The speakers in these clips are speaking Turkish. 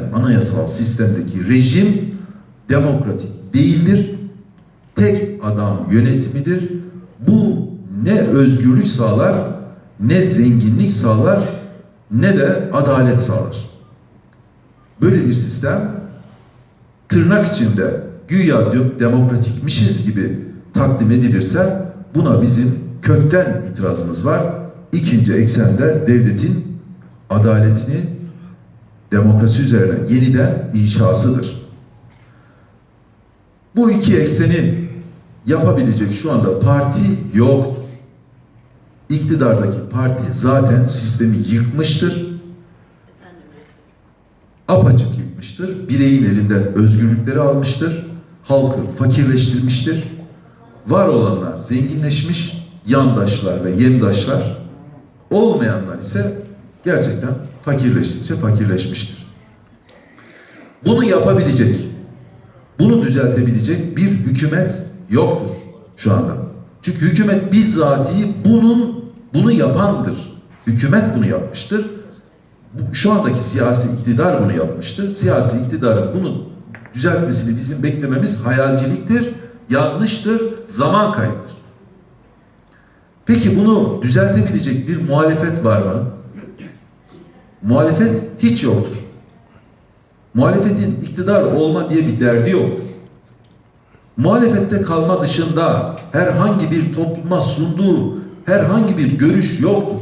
gelen anayasal sistemdeki rejim demokratik değildir. Tek adam yönetimidir. Bu ne özgürlük sağlar, ne zenginlik sağlar, ne de adalet sağlar. Böyle bir sistem tırnak içinde güya demokratikmişiz gibi takdim edilirse buna bizim kökten itirazımız var. İkinci eksende devletin adaletini demokrasi üzerine yeniden inşasıdır. Bu iki ekseni yapabilecek şu anda parti yoktur. İktidardaki parti zaten sistemi yıkmıştır. Apaçık yıkmıştır. Bireyin elinden özgürlükleri almıştır. Halkı fakirleştirmiştir. Var olanlar zenginleşmiş, yandaşlar ve yemdaşlar olmayanlar ise gerçekten fakirleştikçe fakirleşmiştir. Bunu yapabilecek, bunu düzeltebilecek bir hükümet yoktur şu anda. Çünkü hükümet bizzatihi bunun bunu yapandır. Hükümet bunu yapmıştır. Şu andaki siyasi iktidar bunu yapmıştır. Siyasi iktidarın bunu düzeltmesini bizim beklememiz hayalciliktir, yanlıştır, zaman kaybıdır. Peki bunu düzeltebilecek bir muhalefet var mı? Muhalefet hiç yoktur. Muhalefetin iktidar olma diye bir derdi yoktur. Muhalefette kalma dışında herhangi bir topluma sunduğu herhangi bir görüş yoktur.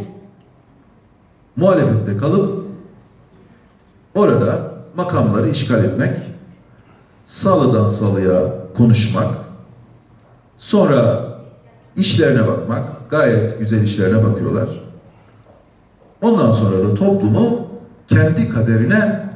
Muhalefette kalıp orada makamları işgal etmek, salıdan salıya konuşmak, sonra işlerine bakmak, gayet güzel işlerine bakıyorlar. Ondan sonra da toplumu kendi kaderine